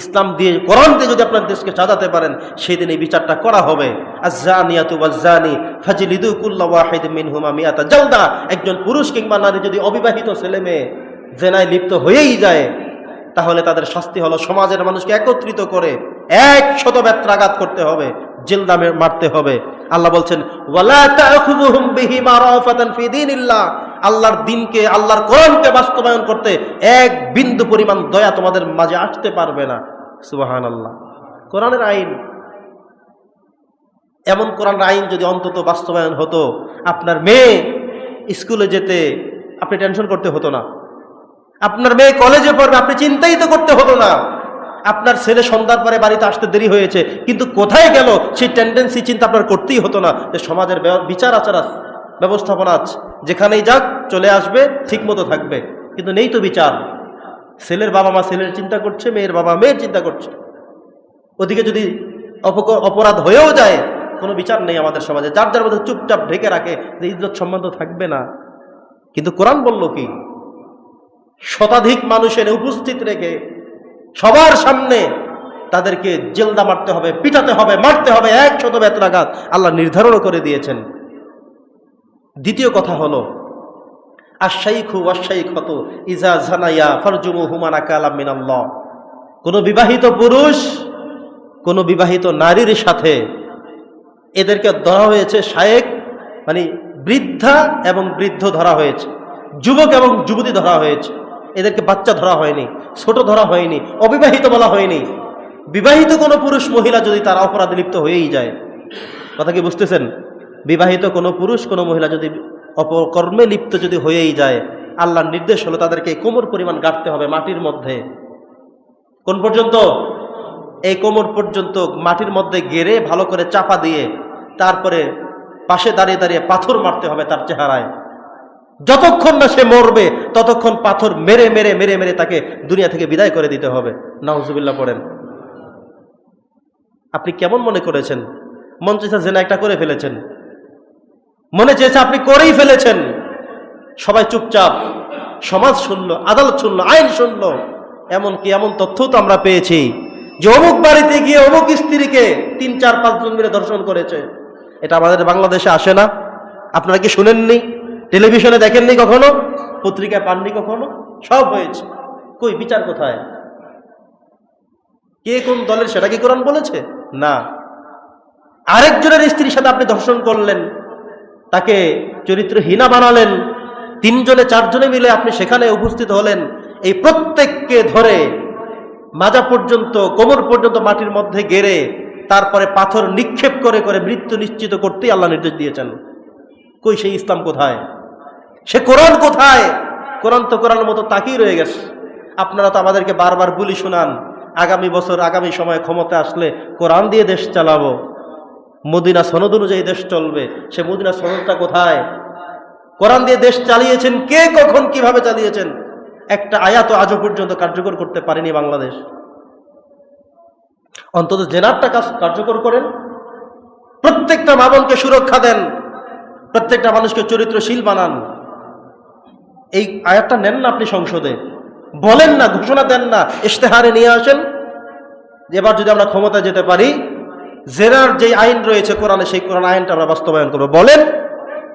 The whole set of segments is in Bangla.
ইসলাম দিয়ে, কোরআন দিয়ে যদি আপনার দেশকে সাজাতে পারেন সেই দিন এই বিচারটা করা হবে। একজন পুরুষ কিংবা নারী যদি অবিবাহিত ছেলে মেয়ে জেনায় লিপ্ত হয়েই যায়, তাহলে তাদের শাস্তি হলো সমাজের মানুষকে একত্রিত করে এক শত ব্যত্রাঘাত করতে হবে জিলদামে মারতে হবে। আল্লাহ বলছেন আল্লাহর দিনকে আল্লাহর কোরআনকে বাস্তবায়ন করতে এক বিন্দু পরিমাণ দয়া তোমাদের মাঝে আসতে পারবে না। সুবাহান আল্লাহ কোরআনের আইন। এমন কোরআনের আইন যদি অন্তত বাস্তবায়ন হতো আপনার মেয়ে স্কুলে যেতে আপনি টেনশন করতে হতো না। আপনার মেয়ে কলেজে পড়বে আপনি চিন্তাই তো করতে হতো না। আপনার ছেলে সন্ধ্যার পরে বাড়িতে আসতে দেরি হয়েছে কিন্তু কোথায় গেল সেই টেন্ডেন্সি চিন্তা আপনার করতেই হতো না। যে সমাজের বিচার আচার আছে, ব্যবস্থাপনা আছে। যেখানেই যাক, চলে আসবে ঠিক মতো থাকবে। কিন্তু নেই তো বিচার। ছেলের বাবা মা ছেলের চিন্তা করছে, মেয়ের বাবা মেয়ের চিন্তা করছে। ওদিকে যদি অপরাধ হয়েও যায়, কোনো বিচার নেই আমাদের সমাজে। যার যার মধ্যে চুপচাপ ঢেকে রাখে, যে ইজ্জত সম্মান থাকবে না। কিন্তু কোরআন বলল কি? শতাধিক মানুষের উপস্থিত রেখে সবার সামনে তাদেরকে জেলদা মারতে হবে, পিটাতে হবে, মারতে হবে এক শত বেতরাঘাত আল্লাহ নির্ধারণও করে দিয়েছেন। দ্বিতীয় কথা হলো আশাইখু আশাইখ হত ইজা জানাইয়া ফরজুমু হুমানা কালাম মিনাল্লাহ। কোনো বিবাহিত পুরুষ, কোনো বিবাহিত নারীর সাথে এদেরকে ধরা হয়েছে শায়েক মানে বৃদ্ধা এবং বৃদ্ধ ধরা হয়েছে, যুবক এবং যুবতী ধরা হয়েছে, এদেরকে বাচ্চা ধরা হয়নি, ছোট ধরা হয়নি, অবিবাহিত বলা হয়নি। বিবাহিত কোনো পুরুষ, মহিলা যদি তার অপরাধে লিপ্ত হয়েই যায়, কথা কি বুঝতেছেন? বিবাহিত কোনো পুরুষ, কোনো মহিলা যদি অপকর্মে লিপ্ত যদি হয়েই যায়, আল্লাহর নির্দেশ হলো তাদেরকে কোমর পরিমাণ গাঁটতে হবে মাটির মধ্যে। কোন পর্যন্ত? এই কোমর পর্যন্ত মাটির মধ্যে গেড়ে ভালো করে চাপা দিয়ে তারপরে পাশে দাঁড়িয়ে দাঁড়িয়ে পাথর মারতে হবে তার চেহারায়। যতক্ষণ না সে মরবে, ততক্ষণ পাথর মেরে মেরে মেরে মেরে তাকে দুনিয়া থেকে বিদায় করে দিতে হবে। নাউজুবিল্লাহ পড়েন। আপনি কেমন মনে করেছেন? মন জেনা একটা করে ফেলেছেন। মনে চেয়েছে, আপনি করেই ফেলেছেন। সবাই চুপচাপ, সমাজ শুনলো, আদালত শুনলো, আইন শুনলো। এমনকি এমন তথ্য তো আমরা পেয়েছি যে অমুক বাড়িতে গিয়ে অমুক স্ত্রীকে তিন, চার পাঁচজন মিলে দর্শন করেছে। এটা আমাদের বাংলাদেশে আসে না। আপনারা কি শুনেননি? টেলিভিশনে দেখেননি কখনো? পত্রিকায় পাননি কখনো? সব হয়েছে। কই, বিচার কোথায়? কে কোন দলের, সেটা কি কোরআন বলেছে? না। আরেকজনের স্ত্রীর সাথে আপনি ধর্ষণ করলেন। তাকে চরিত্রহীনা বানালেন। তিনজনে, চারজনে মিলে আপনি সেখানে উপস্থিত হলেন। এই প্রত্যেককে ধরে মাজা পর্যন্ত, কোমর পর্যন্ত মাটির মধ্যে গেড়ে, তারপরে পাথর নিক্ষেপ করে করে মৃত্যু নিশ্চিত করতেই আল্লাহ নির্দেশ দিয়েছেন। কই সেই ইসলাম কোথায়? সে কোরআন কোথায়? কোরআন তো কোরআনের মতো তাকিয়ে রয়ে গেছে। আপনারা তো আমাদেরকে বারবার বলি শোনান, আগামী বছর, আগামী সময়ে ক্ষমতা আসলে কোরআন দিয়ে দেশ চালাবো। মদিনা সনদ অনুযায়ী দেশ চলবে। সে মদিনা সনদটা কোথায়? কোরআন দিয়ে দেশ চালিয়েছেন কে, কখন, কীভাবে চালিয়েছেন? একটা আয়াত আজও পর্যন্ত কার্যকর করতে পারেনি বাংলাদেশ। অন্তত জেনারটা কাজ কার্যকর করেন। প্রত্যেকটা মামনকে সুরক্ষা দেন। প্রত্যেকটা মানুষকে চরিত্রশীল বানান। এই আয়াতটা নেন না আপনি সংসদে। বলেন না, ঘোষণা দেন না, ইশতেহারে নিয়ে আসেন। এবার যদি আমরা ক্ষমতা যেতে পারি জেনার যে আইন রয়েছে কোরআনে, সেই কোরআন আইনটা আমরা বাস্তবায়ন করব। বলেন,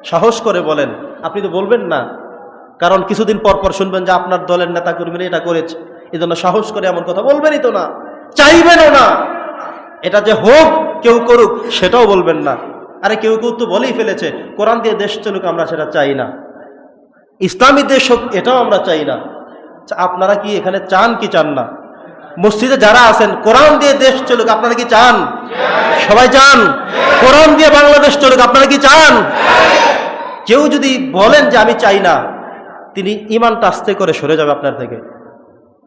সাহস করে বলেন। আপনি তো বলবেন না। কারণ কিছুদিন পর পর শুনবেন যে আপনার দলের নেতা কর্মীরা এটা করেছে। এই জন্য সাহস করে এমন কথা বলবেনই তো না। চাইবেনও না। এটা যে হোক, কেউ করুক, সেটাও বলবেন না। আরে কেউ কেউ তো বলেই ফেলেছে, কোরআন দিয়ে দেশ চলুক, আমরা সেটা চাই না। ইসলামী দেশ হোক, এটাও আমরা চাই না। আপনারা কি এখানে চান কি চান না? মসজিদে যারা আছেন, কোরআন দিয়ে দেশ চলুক, আপনারা কি চান? সবাই চান? কোরআন দিয়ে বাংলাদেশ চলুক, আপনারা কি চান? কেউ যদি বলেন যে আমি চাই না, তিনি ইমানটা আস্তে করে সরে যাবে আপনার থেকে।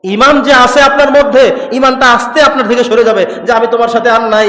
ইমান যে আছে আপনার মধ্যে ইমানটা আস্তে আপনার থেকে সরে যাবে যে আমি তোমার সাথে আর নাই।